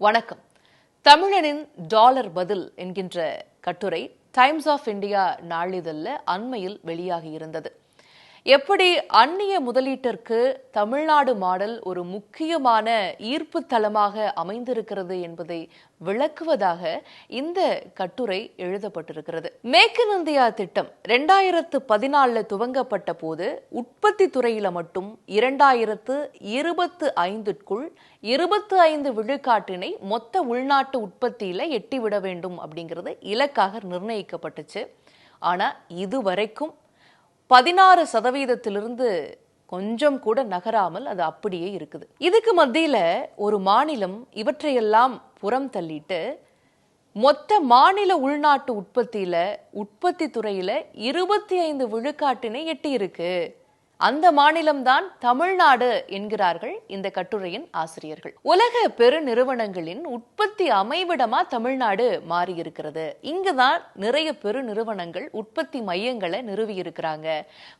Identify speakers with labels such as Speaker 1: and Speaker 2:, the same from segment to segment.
Speaker 1: வணக்கம். தமிழனின் டாலர் பதில் என்கின்ற கட்டுரை டைம்ஸ் ஆஃப் இந்தியா நாளிதழில் அண்மையில் வெளியாகி இருந்தது. எப்படி அந்நிய முதலீட்டிற்கு தமிழ்நாடு மாடல் ஒரு முக்கியமான ஈர்ப்பு தளமாக அமைந்திருக்கிறது என்பதை விளக்குவதாக இந்த கட்டுரை எழுதப்பட்டிருக்கிறது. மேக் இன் இந்தியா திட்டம் ரெண்டாயிரத்து பதினாலில் துவங்கப்பட்ட போது உற்பத்தி துறையில மட்டும் இரண்டாயிரத்து இருபத்து ஐந்துக்குள் இருபத்து ஐந்து விழுக்காட்டினை மொத்த உள்நாட்டு உற்பத்தியில எட்டிவிட வேண்டும் அப்படிங்கிறது இலக்காக நிர்ணயிக்கப்பட்டுச்சு. ஆனா இதுவரைக்கும் பதினாறு சதவீதத்திலிருந்து கொஞ்சம் கூட நகராமல் அது அப்படியே இருக்குது. இதுக்கு மத்தியில் ஒரு மாநிலம் இவற்றையெல்லாம் புறம் தள்ளிட்டு மொத்த மாநில உள்நாட்டு உற்பத்தியில உற்பத்தி துறையில இருபத்தி ஐந்து விழுக்காட்டினை எட்டியிருக்கு. அந்த மாநிலம்தான் தமிழ்நாடு என்கிறார்கள் இந்த கட்டுரையின் ஆசிரியர்கள். உலக பெருநிறுவனங்களின் உற்பத்தி அமைவிடமா தமிழ்நாடு மாறி இருக்கிறது இங்குதான் நிறைய பெருநிறுவனங்கள் உற்பத்தி மையங்களை நிறுவி இருக்கிறாங்க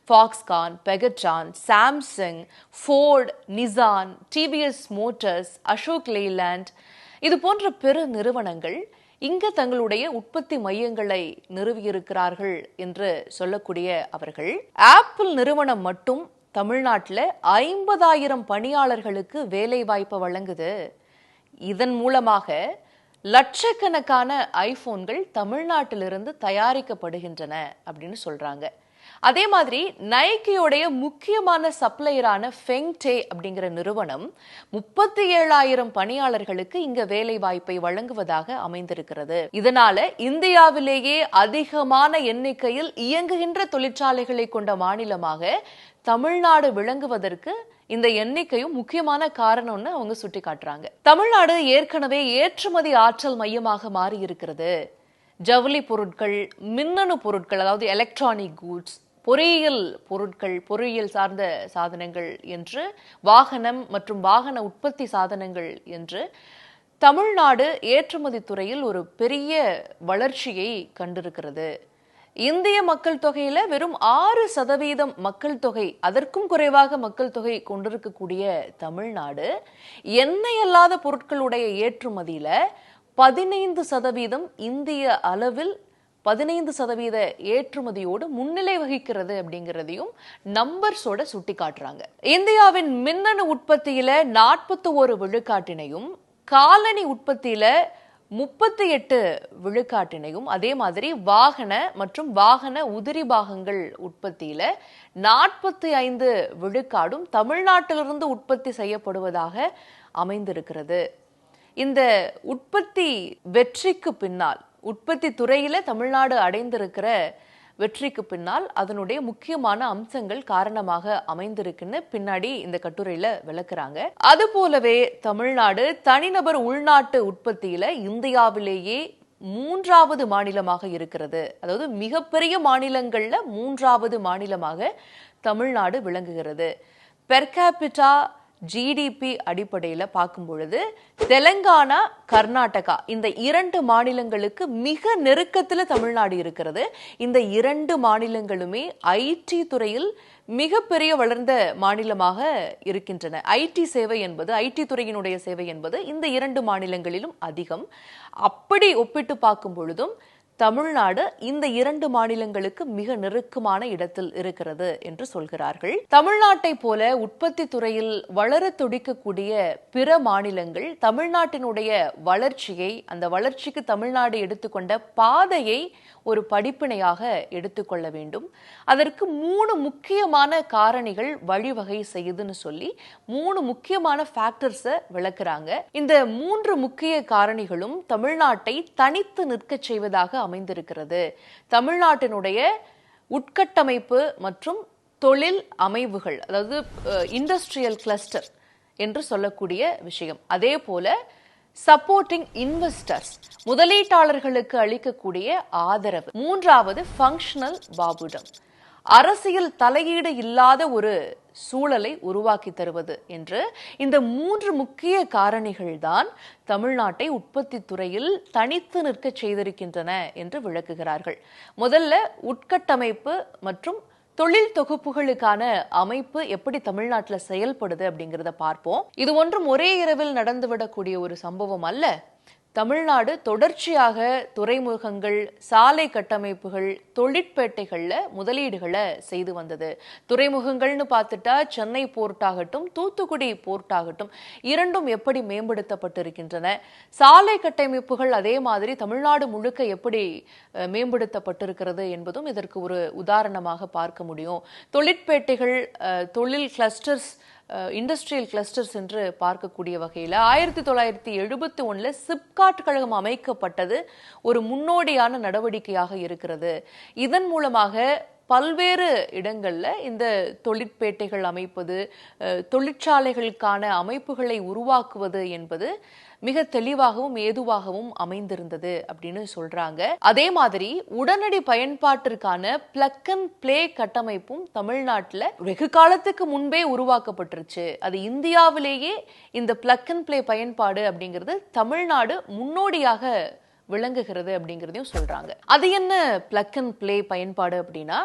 Speaker 1: Foxconn Pegatron Samsung Ford Nissan TVS Motors Ashok Leyland இது போன்ற பெரு நிறுவனங்கள் இங்கு தங்களுடைய உற்பத்தி மையங்களை நிறுவியிருக்கிறார்கள் என்று சொல்லக்கூடிய அவர்கள் ஆப்பிள் நிறுவனம் மட்டும் தமிழ்நாட்டில் ஐம்பதாயிரம் பணியாளர்களுக்கு வேலை வாய்ப்பை வழங்குது. இதன் மூலமாக லட்சக்கணக்கான ஐபோன்கள் தமிழ்நாட்டிலிருந்து தயாரிக்கப்படுகின்றன அப்படின்னு சொல்றாங்க. அதே மாதிரி நைக்கியோடைய முக்கியமான சப்ளையரான ஃபெங்டே அப்படிங்கிற நிறுவனம் முப்பத்தி ஏழாயிரம் பணியாளர்களுக்கு இங்க வேலை வாய்ப்பை வழங்குவதாக அமைந்திருக்கிறது. இதனால இந்தியாவிலேயே அதிகமான எண்ணிக்கையில் இயங்குகின்ற தொழிற்சாலைகளை கொண்ட மாநிலமாக தமிழ்நாடு விளங்குவதற்கு இந்த எண்ணிக்கையும் முக்கியமான காரணம்னு அவங்க சுட்டி காட்டுறாங்க தமிழ்நாடு ஏற்கனவே ஏற்றுமதி ஆற்றல் மையமாக மாறி இருக்கிறது ஜவுளி பொருட்கள் மின்னணு பொருட்கள் அதாவது எலக்ட்ரானிக் கூட்ஸ் பொறியியல் பொருட்கள் பொறியியல் சார்ந்த சாதனங்கள் என்று வாகனம் மற்றும் வாகன உற்பத்தி சாதனங்கள் என்று தமிழ்நாடு ஏற்றுமதி துறையில் ஒரு பெரிய வளர்ச்சியை கண்டிருக்கிறது. இந்திய மக்கள் தொகையில வெறும் ஆறு சதவீதம் மக்கள் தொகை அதற்கும் குறைவாக மக்கள் தொகை கொண்டிருக்கக்கூடிய தமிழ்நாடு எண்ணெய் அல்லாத பொருட்களுடைய ஏற்றுமதியில பதினைந்து சதவீதம் இந்திய அளவில் பதினைந்து சதவீத ஏற்றுமதியோடு முன்னிலை வகிக்கிறது அப்படிங்கிறதையும் நம்பர்ஸோட சுட்டி காட்டுறாங்க இந்தியாவின் மின்னணு உற்பத்தியில நாற்பத்தி ஒரு விழுக்காட்டினையும் காலனி உற்பத்தியில முப்பத்தி எட்டு விழுக்காட்டினையும் அதே மாதிரி வாகன மற்றும் வாகன உதிரி பாகங்கள் உற்பத்தியில நாற்பத்தி ஐந்து விழுக்காடும் தமிழ்நாட்டிலிருந்து உற்பத்தி செய்யப்படுவதாக அமைந்திருக்கிறது. இந்த உற்பத்தி வெற்றிக்கு பின்னால் உற்பத்தி துறையில் தமிழ்நாடு அடைந்திருக்கிற வெற்றிக்கு பின்னால் அதனுடைய முக்கியமான அம்சங்கள் காரணமாக அமைந்திருக்குன்னு பின்னாடி இந்த கட்டுரையில விளக்குறாங்க. அது போலவே தமிழ்நாடு தனிநபர் உள்நாட்டு உற்பத்தியில இந்தியாவிலேயே மூன்றாவது மாநிலமாக இருக்கிறது. அதாவது மிகப்பெரிய மாநிலங்கள்ல மூன்றாவது மாநிலமாக தமிழ்நாடு விளங்குகிறது. பெர்காபிட்டா ஜிடிபி அடிப்படையில் பார்க்கும் பொழுது தெலங்கானா கர்நாடகா இந்த இரண்டு மாநிலங்களுக்கு மிக நெருக்கத்தில் தமிழ்நாடு இருக்கிறது. இந்த இரண்டு மாநிலங்களுமே ஐடி துறையில் மிகப்பெரிய வளர்ந்த மாநிலமாக இருக்கின்றன. ஐடி சேவை என்பது ஐடி துறையினுடைய சேவை என்பது இந்த இரண்டு மாநிலங்களிலும் அதிகம். அப்படி ஒப்பிட்டு பார்க்கும் பொழுதும் தமிழ்நாடு இந்த இரண்டு மாநிலங்களுக்கு மிக நெருக்கமான இடத்தில் இருக்கிறது என்று சொல்கிறார்கள். தமிழ்நாட்டை போல உற்பத்தி துறையில் வளர துடிக்கக்கூடிய பிற மாநிலங்கள் தமிழ்நாட்டினுடைய வளர்ச்சியை அந்த வளர்ச்சிக்கு தமிழ்நாடு எடுத்துக்கொண்ட பாதையை ஒரு படிப்பினையாக எடுத்துக்கொள்ள வேண்டும். அதற்கு மூணு முக்கியமான காரணிகள் வழிவகை செய்யுதுன்னு சொல்லி மூணு முக்கியமான ஃபேக்டர்ஸை விளக்குறாங்க. இந்த மூன்று முக்கிய காரணிகளும் தமிழ்நாட்டை தனித்து நிற்க செய்வதாக அமைந்திருக்கிறது. தமிழ்நாட்டினுடைய உட்கட்டமைப்பு மற்றும் தொழில் அமைவுகள் அதாவது இண்டஸ்ட்ரியல் கிளஸ்டர் என்று சொல்லக்கூடிய விஷயம். அதே போல சப்போர்ட்டிங் இன்வெஸ்டர்ஸ் முதலீட்டாளர்களுக்கு அளிக்கக்கூடிய ஆதரவு. மூன்றாவது ஃபங்க்ஷனல் பாபுடம். அரசியல் தலையீடு இல்லாத ஒரு சூழலை உருவாக்கி தருவது என்று இந்த மூன்று முக்கிய காரணிகள் தான் தமிழ்நாட்டை உற்பத்தி துறையில் தனித்து நிற்க செய்திருக்கின்றன என்று விளக்குகிறார்கள். முதல்ல உட்கட்டமைப்பு மற்றும் தொழில் தொகுப்புகளுக்கான அமைப்பு எப்படி தமிழ்நாட்டில் செயல்படுது அப்படிங்கிறத பார்ப்போம். இது ஒன்றும் ஒரே இரவில் நடந்துவிடக்கூடிய ஒரு சம்பவம் அல்ல. தமிழ்நாடு தொடர்ச்சியாக துறைமுகங்கள் சாலை கட்டமைப்புகள் தொழிற்பேட்டைகளில் முதலீடுகளை செய்து வந்தது. துறைமுகங்கள்னு பார்த்துட்டா சென்னை போர்ட் ஆகட்டும் தூத்துக்குடி போர்ட் ஆகட்டும் இரண்டும் எப்படி மேம்படுத்தப்பட்டிருக்கின்றன? சாலை கட்டமைப்புகள் அதே மாதிரி தமிழ்நாடு முழுக்க எப்படி மேம்படுத்தப்பட்டிருக்கிறது என்பதும் இதற்கு ஒரு உதாரணமாக பார்க்க முடியும். தொழிற்பேட்டைகள் தொழில் கிளஸ்டர்ஸ் இண்டஸ்ட்ரியல் கிளஸ்டர்ஸ் என்று பார்க்கக்கூடிய வகையில் ஆயிரத்தி தொள்ளாயிரத்தி எழுபத்தி ஒன்றில் சிப்காட் கழகம் அமைக்கப்பட்டது ஒரு முன்னோடியான நடவடிக்கையாக இருக்கிறது. இதன் மூலமாக பல்வேறு இடங்களில் இந்த தொழிற்பேட்டைகள் அமைப்பது தொழிற்சாலைகளுக்கான அமைப்புகளை உருவாக்குவது என்பது மிக தெளிவாகவும் ஏதுவாகவும் அமைந்திருந்தது அப்படின்னு சொல்றாங்க. அதே மாதிரி உடனடி பயன்பாட்டிற்கான பிளக் அண்ட் பிளே கட்டமைப்பும் தமிழ்நாட்டில் வெகு காலத்துக்கு முன்பே உருவாக்கப்பட்டுருச்சு. அது இந்தியாவிலேயே இந்த பிளக் அண்ட் பிளே பயன்பாடு அப்படிங்கிறது தமிழ்நாடு முன்னோடியாக விளங்குகிறது அப்படிங்கிறதையும் சொல்றாங்க. அது என்ன பிளக் அண்ட் பிளே பயன்பாடு அப்படின்னா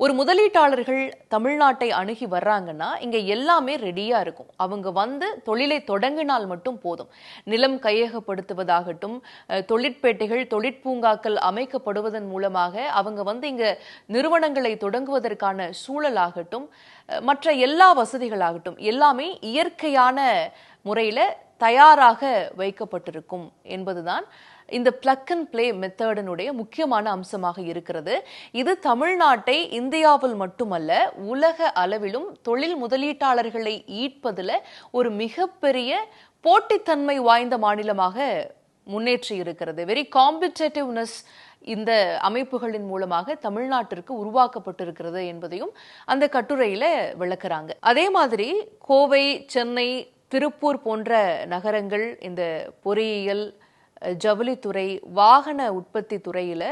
Speaker 1: ஒரு முதலீட்டாளர்கள் தமிழ்நாட்டை அணுகி வர்றாங்கன்னா இங்கே எல்லாமே ரெடியாக இருக்கும். அவங்க வந்து தொழிலை தொடங்கினால் மட்டும் போதும். நிலம் கையகப்படுத்துவதாகட்டும் தொழிற்பேட்டைகள் தொழிற்பூங்காக்கள் அமைக்கப்படுவதன் மூலமாக அவங்க வந்து இங்கே நிறுவனங்களை தொடங்குவதற்கான சூழலாகட்டும் மற்ற எல்லா வசதிகளாகட்டும் எல்லாமே இயற்கையான முறையில் தயாராக வைக்கப்பட்டிருக்கும் என்பதுதான் இந்த பிளக் அண்ட் பிளே மெத்தடனுடைய முக்கியமான அம்சமாக இருக்கிறது. இது தமிழ்நாட்டை இந்தியாவில் மட்டுமல்ல உலக அளவிலும் தொழில் முதலீட்டாளர்களை ஈர்ப்பதில் ஒரு மிகப்பெரிய போட்டித்தன்மை வாய்ந்த மாநிலமாக முன்னேற்றி இருக்கிறது. வெரி காம்படிட்டிவ்னஸ் இந்த அமைப்புகளின் மூலமாக தமிழ்நாட்டிற்கு உருவாக்கப்பட்டிருக்கிறது என்பதையும் அந்த கட்டுரையில விளக்குறாங்க. அதே மாதிரி கோவை சென்னை திருப்பூர் போன்ற நகரங்கள் இந்த பொறியியல் ஜவுளித்துறை வாகன உற்பத்தி துறையில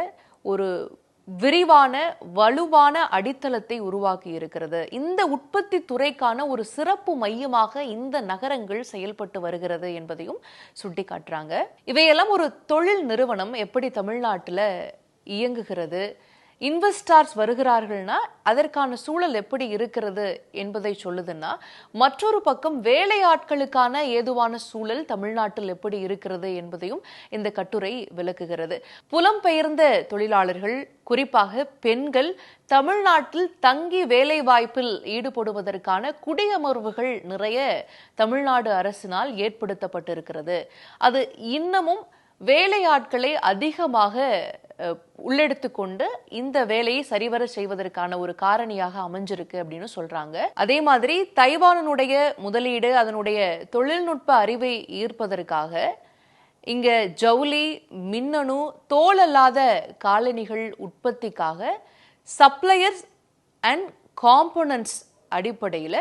Speaker 1: ஒரு விரிவான வலுவான அடித்தளத்தை உருவாக்கி இருக்கிறது. இந்த உற்பத்தி துறைக்கான ஒரு சிறப்பு மையமாக இந்த நகரங்கள் செயல்பட்டு வருகிறது என்பதையும் சுட்டிக்காட்டுறாங்க. இவையெல்லாம் ஒரு தொழில் நிறுவனம் எப்படி தமிழ்நாட்டில் இயங்குகிறது இன்வெஸ்டார்ஸ் வருகிறார்கள்னா அதற்கான சூழல் எப்படி இருக்கிறது என்பதை சொல்லுதுன்னா மற்றொரு பக்கம் வேலையாட்களுக்கான ஏதுவான சூழல் தமிழ்நாட்டில் எப்படி இருக்கிறது என்பதையும் இந்த கட்டுரை விளக்குகிறது. புலம்பெயர்ந்த தொழிலாளர்கள் குறிப்பாக பெண்கள் தமிழ்நாட்டில் தங்கி வேலை வாய்ப்பில் ஈடுபடுவதற்கான குடியமர்வுகள் நிறைய தமிழ்நாடு அரசினால் ஏற்படுத்தப்பட்டிருக்கிறது. அது இன்னமும் வேலையாட்களை அதிகமாக உள்ளெடுத்துக்கொண்டு இந்த வேலையை சரிவர செய்வதற்கான ஒரு காரணியாக அமைஞ்சிருக்கு அப்படின்னு சொல்றாங்க. அதே மாதிரி தைவானுடைய முதலீடு அதனுடைய தொழில்நுட்ப அறிவை ஈர்ப்பதற்காக இங்க ஜவுளி மின்னணு தோல் அல்லாத காலணிகள் உற்பத்திக்காக சப்ளையர்ஸ் அண்ட் காம்போனன்ட்ஸ் அடிப்படையில்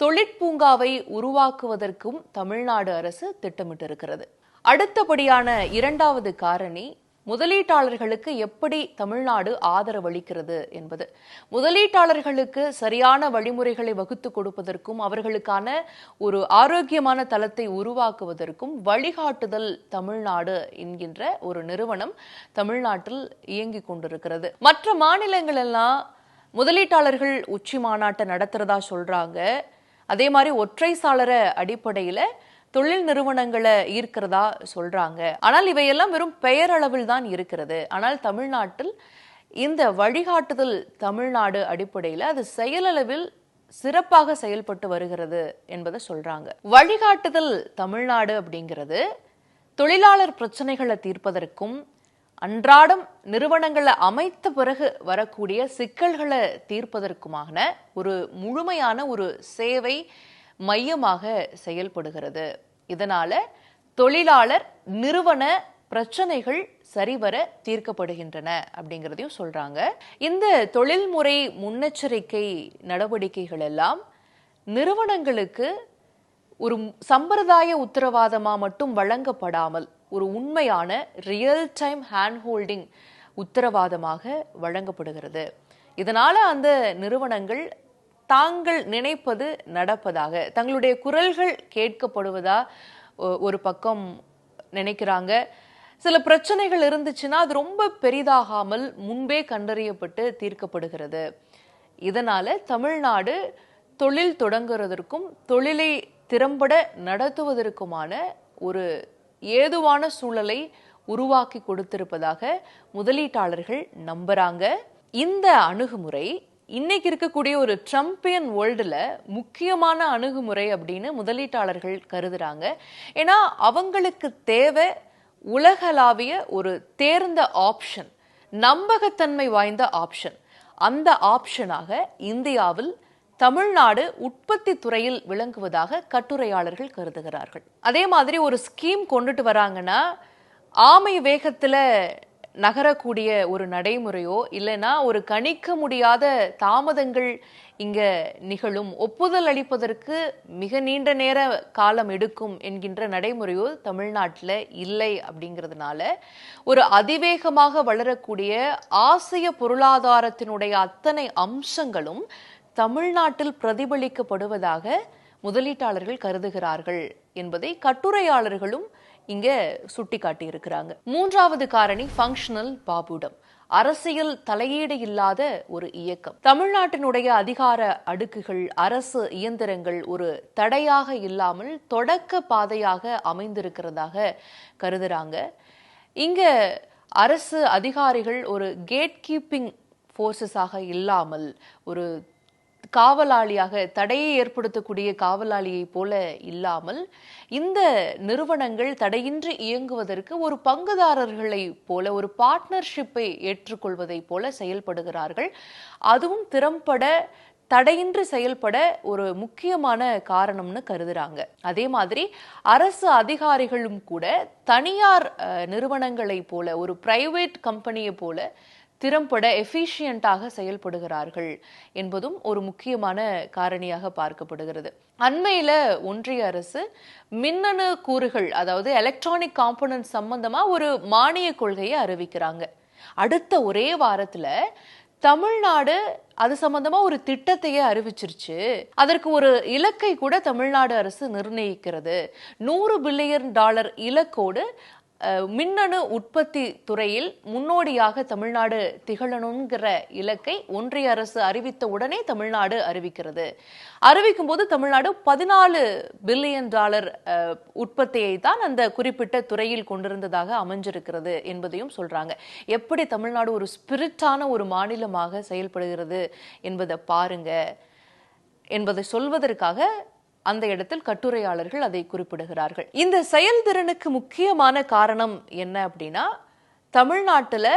Speaker 1: தொழிற்பூங்காவை உருவாக்குவதற்கும் தமிழ்நாடு அரசு திட்டமிட்டிருக்கிறது. அடுத்தபடியான இரண்டாவது காரணி முதலீட்டாளர்களுக்கு எப்படி தமிழ்நாடு ஆதரவளிக்கிறது என்பது. முதலீட்டாளர்களுக்கு சரியான வழிமுறைகளை வகுத்து கொடுப்பதற்கும் அவர்களுக்கான ஒரு ஆரோக்கியமான தளத்தை உருவாக்குவதற்கும் வழிகாட்டுதல் தமிழ்நாடு என்கின்ற ஒரு நிறுவனம் தமிழ்நாட்டில் இயங்கிக் கொண்டிருக்கிறது. மற்ற மாநிலங்கள் எல்லாம் முதலீட்டாளர்கள் உச்சி மாநாட்டை நடத்துறதா சொல்றாங்க. அதே மாதிரி ஒற்றை சாளர அடிப்படையில் தொழில் நிறுவனங்களை ஈர்க்கிறதா சொல்றாங்க. ஆனால் இவையெல்லாம் வெறும் பெயரளவில் தான் இருக்கிறது. ஆனால் தமிழ்நாட்டில் இந்த வழிகாட்டுதல் தமிழ்நாடு அடிப்படையில் அது செயலளவில் சிறப்பாக செயல்பட்டு வருகிறது என்பதை சொல்றாங்க. வழிகாட்டுதல் தமிழ்நாடு அப்படிங்கிறது தொழிலாளர் பிரச்சனைகளை தீர்ப்பதற்கும் அன்றாடம் நிறுவனங்களை அமைத்த பிறகு வரக்கூடிய சிக்கல்களை தீர்ப்பதற்குமான ஒரு முழுமையான ஒரு சேவை மையமாக செயல்படுகிறது. இதனால தொழிலாளர் நிறுவன பிரச்சனைகள் சரிவர தீர்க்கப்படுகின்றன அப்படிங்கிறதையும் சொல்றாங்க. இந்த தொழில்முறை முன்னெச்சரிக்கை நடவடிக்கைகள் எல்லாம் நிறுவனங்களுக்கு ஒரு சம்பிரதாய உத்தரவாதமா மட்டும் வழங்கப்படாமல் ஒரு உண்மையான ரியல் டைம் ஹேண்ட் ஹோல்டிங் உத்தரவாதமாக வழங்கப்படுகிறது. இதனால அந்த நிறுவனங்கள் தாங்கள் நினைப்பது நடப்பதாக தங்களுடைய குரல்கள் கேட்கப்படுவதா ஒ- ஒரு பக்கம் நினைக்கிறாங்க. சில பிரச்சனைகள் இருந்துச்சுன்னா அது ரொம்ப பெரிதாகாமல் முன்பே கண்டறியப்பட்டு தீர்க்கப்படுகிறது. இதனால தமிழ்நாடு தொழில் தொடங்குறதற்கும் தொழிலை திறம்பட நடத்துவதற்குமான ஒரு ஏதுவான சூழலை உருவாக்கி கொடுத்திருப்பதாக முதலீட்டாளர்கள் நம்புறாங்க. இந்த அணுகுமுறை இன்னைக்கு இருக்கக்கூடிய ஒரு ட்ரம்பியன் வேர்ல்டில் முக்கியமான அணுகுமுறை அப்படின்னு முதலீட்டாளர்கள் கருதுறாங்க. ஏன்னா அவங்களுக்கு தேவை உலகளாவிய ஒரு தேர்ந்த ஆப்ஷன் நம்பகத்தன்மை வாய்ந்த ஆப்ஷன் அந்த ஆப்ஷனாக இந்தியாவில் தமிழ்நாடு உற்பத்தி துறையில் விளங்குவதாக கட்டுரையாளர்கள் கருதுகிறார்கள். அதே மாதிரி ஒரு ஸ்கீம் கொண்டுட்டு வராங்கன்னா ஆமை வேகத்தில் நகரக்கூடிய ஒரு நடைமுறையோ இல்லைன்னா ஒரு கணிக்க முடியாத தாமதங்கள் இங்க நிகழும். ஒப்புதல் அளிப்பதற்கு மிக நீண்ட நேர காலம் எடுக்கும் என்கின்ற நடைமுறையோ தமிழ்நாட்டில் இல்லை அப்படிங்கிறதுனால ஒரு அதிவேகமாக வளரக்கூடிய ஆசிய பொருளாதாரத்தினுடைய அத்தனை அம்சங்களும் தமிழ்நாட்டில் பிரதிபலிக்கப்படுவதாக முதலீட்டாளர்கள் கருதுகிறார்கள் என்பதை கட்டுரையாளர்களும் இங்க சுட்டிக்காட்டி இருக்கிறாங்க மூன்றாவது காரணி ஃபங்க்ஷனல் பாபுடம். அரசியல் தலையீடு இல்லாத ஒரு இயக்கம். தமிழ்நாட்டினுடைய அதிகார அடுக்குகள் அரசு இயந்திரங்கள் ஒரு தடையாக இல்லாமல் தொடக்க பாதையாக அமைந்திருக்கிறதாக கருதுறாங்க. இங்க அரசு அதிகாரிகள் ஒரு கேட் கீப்பிங் ஃபோர்ஸஸாக இல்லாமல் ஒரு காவலாளியாக தடையை ஏற்படுத்தக்கூடிய காவலாளியை போல இல்லாமல் இந்த நிறுவனங்கள் தடையின்றி இயங்குவதற்கு ஒரு பங்குதாரர்களை போல ஒரு பார்ட்னர்ஷிப்பை ஏற்றுக்கொள்வதை போல செயல்படுகிறார்கள். அதுவும் திறம்பட தடையின்றி செயல்பட ஒரு முக்கியமான காரணம்னு கருதுறாங்க. அதே மாதிரி அரசு அதிகாரிகளும் கூட தனியார் நிறுவனங்களை போல ஒரு பிரைவேட் கம்பெனியை போல திறம்பட எஃபிஷியண்டாக செயல்படுகிறார்கள் என்பதும் ஒரு முக்கியமான காரணியாக பார்க்கப்படுகிறது. அண்மையில் ஒன்றிய அரசு மின்னணு கூறுகள் அதாவது எலக்ட்ரானிக் காம்பனன்ட் சம்பந்தமாக ஒரு மானிய கொள்கையை அறிவிக்கிறாங்க. அடுத்த ஒரே வாரத்தில் தமிழ்நாடு அது சம்பந்தமா ஒரு திட்டத்தையே அறிவிச்சிருச்சு. அதற்கு ஒரு இலக்கை கூட தமிழ்நாடு அரசு நிர்ணயிக்கிறது. நூறு பில்லியன் டாலர் இலக்கோடு மின்னணு உற்பத்தி துறையில் முன்னோடியாக தமிழ்நாடு திகழணுங்கிற இலக்கை ஒன்றிய அரசு அறிவித்த உடனே தமிழ்நாடு அறிவிக்கிறது. அறிவிக்கும் போது தமிழ்நாடு பதினாலு பில்லியன் டாலர் உற்பத்தியை தான் அந்த குறிப்பிட்ட துறையில் கொண்டிருந்ததாக அமைஞ்சிருக்கிறது என்பதையும் சொல்றாங்க. எப்படி தமிழ்நாடு ஒரு ஸ்பிரிட்டான ஒரு மாநிலமாக செயல்படுகிறது என்பதை பாருங்க. என்பதை சொல்வதற்காக அந்த இடத்தில் கட்டுரையாளர்கள் அதை குறிப்பிடுகிறார்கள். இந்த செயல்திறனுக்கு முக்கியமான காரணம் என்ன அப்படின்னா தமிழ்நாட்டில்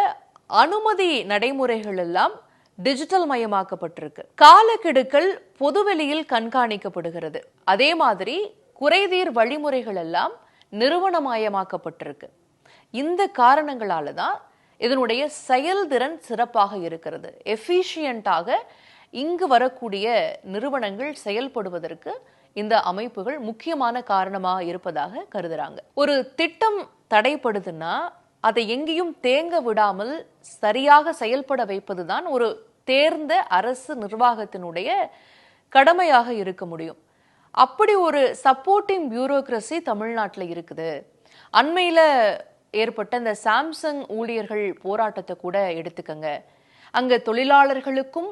Speaker 1: அனுமதி நடைமுறைகள் எல்லாம் டிஜிட்டல் மயமாக்கப்பட்டிருக்கு. காலக்கெடுக்கள் பொதுவெளியில் கண்காணிக்கப்படுகிறது. அதே மாதிரி குறைதீர் வழிமுறைகள் எல்லாம் நிறுவனமயமாக்கப்பட்டிருக்கு இந்த காரணங்களால தான் இதனுடைய செயல்திறன் சிறப்பாக இருக்கிறது. எஃபிஷியண்டாக இங்கு வரக்கூடிய நிறுவனங்கள் செயல்படுவதற்கு இந்த அமைப்புகள் முக்கியமான காரணமாக இருப்பதாக கருதுறாங்க. ஒரு திட்டம் தடைப்படுதுன்னா அதை எங்கேயும் தேங்க விடாமல் சரியாக செயல்பட வைப்பதுதான் ஒரு தேர்ந்த அரசு நிர்வாகத்தினுடைய கடமையாக இருக்க முடியும். அப்படி ஒரு சப்போர்ட்டிங் பியூரோக்ரஸி தமிழ்நாட்டில் இருக்குது. அண்மையில் ஏற்பட்ட இந்த சாம்சங் ஊழியர்கள் போராட்டத்தை கூட எடுத்துக்கங்க. அங்கே தொழிலாளர்களுக்கும்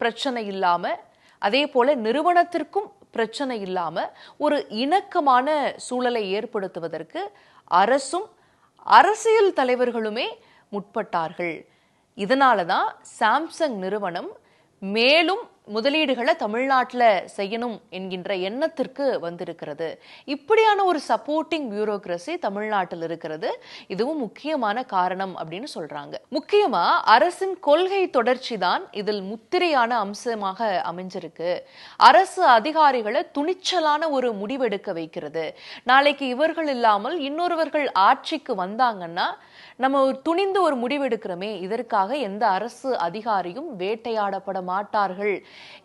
Speaker 1: பிரச்சனை இல்லாமல் அதே போல நிறுவனத்திற்கும் பிரச்சனை இல்லாம ஒரு இணக்கமான சூழலை ஏற்படுத்துவதற்கு அரசும் அரசியல் தலைவர்களுமே முற்பட்டார்கள். இதனால தான் சாம்சங் நிறுவனம் மேலும் முதலீடுகளை தமிழ்நாட்டில் செய்யணும் என்கின்ற எண்ணத்திற்கு வந்திருக்கிறது. இப்படியான ஒரு சப்போர்ட்டிங் பியூரோக்ரஸி தமிழ்நாட்டில் இருக்கிறது. இதுவும் முக்கியமான காரணம் அப்படின்னு சொல்றாங்க. முக்கியமா அரசின் கொள்கை தொடர்ச்சி தான் இதில் முத்திரையான அம்சமாக அமைஞ்சிருக்கு. அரசு அதிகாரிகளை துணிச்சலான ஒரு முடிவெடுக்க வைக்கிறது. நாளைக்கு இவர்கள் இல்லாமல் இன்னொருவர்கள் ஆட்சிக்கு வந்தாங்கன்னா நம்ம ஒரு துணிந்து ஒரு முடிவெடுக்கிறோமே இதற்காக எந்த அரசு அதிகாரியும் வேட்டையாடப்பட மாட்டார்கள்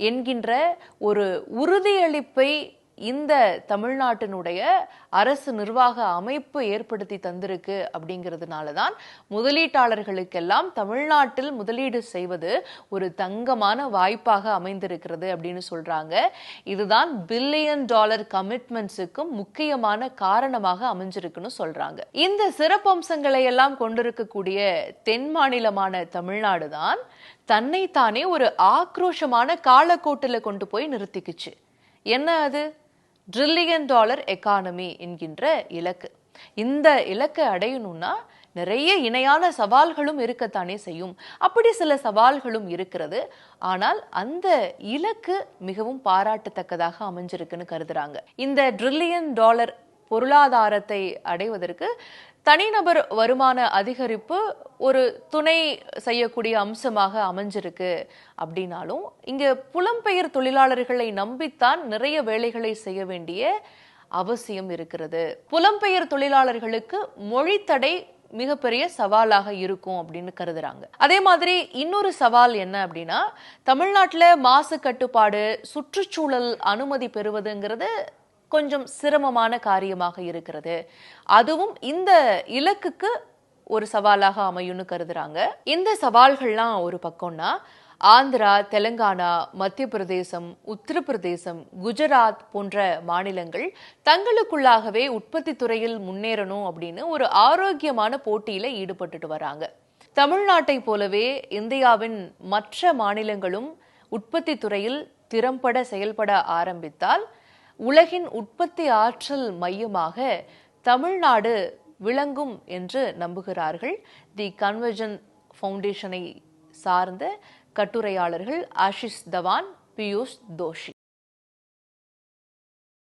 Speaker 1: என்கின்ற ஒரு உறுதியளிப்பை இந்த தமிழ்நாட்டினுடைய அரசு நிர்வாக அமைப்பு ஏற்படுத்தி தந்திருக்கு அப்படிங்கிறதுனால தான் முதலீட்டாளர்களுக்கெல்லாம் தமிழ்நாட்டில் முதலீடு செய்வது ஒரு தங்கமான வாய்ப்பாக அமைந்திருக்கிறது அப்படின்னு சொல்றாங்க. இதுதான் பில்லியன் டாலர் கமிட்மெண்ட்ஸுக்கும் முக்கியமான காரணமாக அமைஞ்சிருக்குன்னு சொல்றாங்க. இந்த சிறப்பம்சங்களை எல்லாம் கொண்டிருக்கக்கூடிய தென் மாநிலமான தமிழ்நாடு தான் தன்னைத்தானே ஒரு ஆக்ரோஷமான காலக்கோட்டில் கொண்டு போய் நிறுத்திக்குச்சு. என்ன அது? ட்ரில்லியன் டாலர் எக்கானமி என்கின்ற இலக்கு. இந்த இலக்கை அடையணும்னா நிறைய இணையான சவால்களும் இருக்கத்தானே செய்யும். அப்படி சில சவால்களும் இருக்கிறது. ஆனால் அந்த இலக்கு மிகவும் பாராட்டத்தக்கதாக அமைஞ்சிருக்குன்னு கருதுறாங்க. இந்த ட்ரில்லியன் டாலர் பொருளாதாரத்தை அடைவதற்கு தனிநபர் வருமான அதிகரிப்பு ஒரு துணை செய்யக்கூடிய அம்சமாக அமைஞ்சிருக்கு அப்படின்னாலும் இங்க புலம்பெயர் தொழிலாளர்களை நம்பித்தான் நிறைய வேலைகளை செய்ய வேண்டிய அவசியம் இருக்கிறது. புலம்பெயர் தொழிலாளர்களுக்கு மொழி தடை மிகப்பெரிய சவாலாக இருக்கும் அப்படின்னு கருதுறாங்க. அதே மாதிரி இன்னொரு சவால் என்ன அப்படின்னா தமிழ்நாட்டில் மாசு கட்டுப்பாடு சுற்றுச்சூழல் அனுமதி பெறுவதுங்கிறது கொஞ்சம் சிரமமான காரியமாக இருக்கிறது. அதுவும் இந்த இலக்குக்கு ஒரு சவாலாக அமையும்னு கருதுறாங்க. இந்த சவால்கள்லாம் ஒரு பக்கம்னா ஆந்திரா தெலங்கானா மத்திய பிரதேசம் உத்தரப்பிரதேசம் குஜராத் போன்ற மாநிலங்கள் தங்களுக்குள்ளாகவே உற்பத்தி துறையில் முன்னேறணும் அப்படின்னு ஒரு ஆரோக்கியமான போட்டியில ஈடுபட்டுட்டு வராங்க. தமிழ்நாட்டை போலவே இந்தியாவின் மற்ற மாநிலங்களும் உற்பத்தி துறையில் திறம்பட செயல்பட ஆரம்பித்தால் உலகின் உற்பத்தி ஆற்றல் மையமாக தமிழ்நாடு விளங்கும் என்று நம்புகிறார்கள். தி கன்வர்ஜன் ஃபவுண்டேஷனை சார்ந்த கட்டுரையாளர்கள் ஆஷிஷ் தவான் பியூஷ் தோஷி.